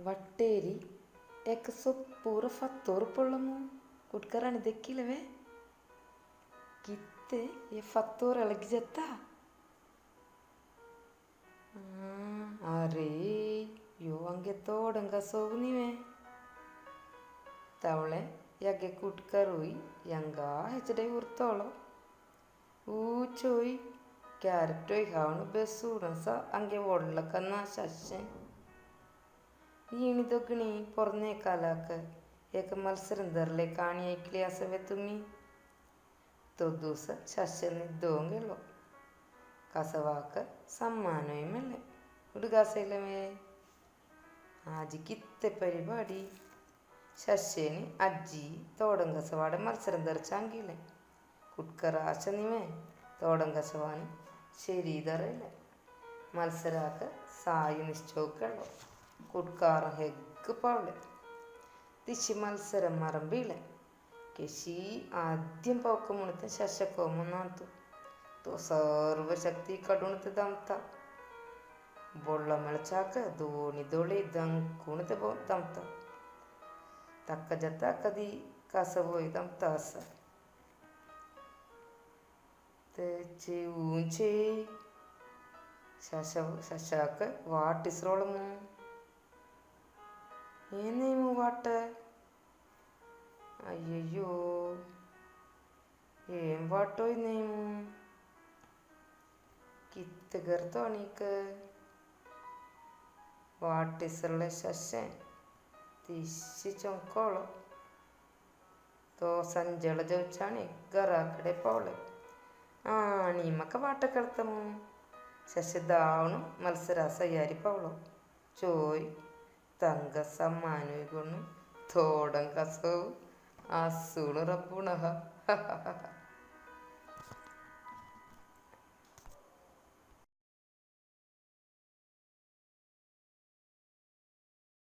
ವಟ್ಟೇರಿ ಯಾಕೆ ಸೊಪ್ಪು ಪೂರ ಫತ್ತೋರು ಪೊಳ್ಳಮು ಕುಟ್ಕರಾಣಿ ದೆಕ್ಕಿಲ್ಲವೇ ಕಿತ್ತೆ ಎ ಫತ್ತೋರು ಅಳಗಿ ಜತ್ತ ಅರೇ ಯೋ ಹಂಗೆ ತೋಡಂಗ ಸೋವು ನೀವೇ ತವಳೆ ಯಗ್ಗೆ ಕುಟ್ಕರೋಯ್ ಯಂಗ ಹೆಚ್ಚಡೆ ಉರ್ತೋಳೋ ഊച്ചോയ് ക്യാരറ്റോയ് ഹാവണ് ബസ്സൂടസ ಅಂಗೆ ಒಳ್ಳಕನ್ನ ಶಸ್ಯೆ ಈಣಿದೊಗ್ಗಣಿ ಪೊರ್ನೆ ಕಾಲಾಕ ಏಕ ಮಲ್ಸರಂದರ್ಲೆ ಕಾಣಿ ಐಕ್ಲಿ ಅಸವೆ ತುಮ್ಮಿ ತೊದ್ದೂಸ ಶಸ್ಯ ನಿದ್ದೋಂಗೆಲ್ಲೋ ಕಸವಾಕ സമ്മാനവും മെല്ലെ ഉടുകാസയിലമേ ആജിക്കിത്തെ പരിപാടി ശശേന് അജ്ജി തോടം കസവാടെ മത്സരം തെറിച്ചാങ്കില്ലേ കുട്കറാശ നിമേ തോടം കസവാന് ശരീതറയില്ല മത്സരാക്ക സായി നിശ്ചോക്കുള്ളു ಕುಡ್ಕಾರ ಹೆಗ್ ಪಾವಳೆ ദിശി മത്സരം മറമ്പിയില്ല കെശി ആദ്യം പോക്കുമുണത്തെ ശശക്കോമുന്നാത്തു തോ സർവശക്തി കടുണത്ത് ദംത്ത ಬೊಳ್ಳ ಮೆಳಚಾಕ ದೋಣಿ ದೋಳಿ ದಂಗ್ ಕುಣಿತ ಬೋ ದಮ್ತ ತಕ್ಕ ಜತ ಕದಿ ಕಸಬೋಯ್ ದಮ್ತ ಹಸ തെച്ച് ഊഞ്ചേ ശശ ശശാക്ക് വാട്ടിസ്രോളമോ ഏ നീ മൂവാട്ടെ അയ്യോ ഏം വാട്ടോ നീമു കിത്തുകർത്തോ നീക്ക് വാട്ടിസുള്ള ശശൻ തിശി ചൊക്കോളോ തോ സഞ്ചള ചോദിച്ചാണ് ഗറാക്കടെ പോളെ. ആ നീമൊക്കെ പാട്ടൊക്കെ എടുത്തമോ ശശിദാവണം മത്സരാസയ്യാരി പോളോ. ചോയ്. തങ്കസമ്മാനോയിക്കൊണ്ടും തോടം കസവും. അസൂണ് റബ്ബുണഹ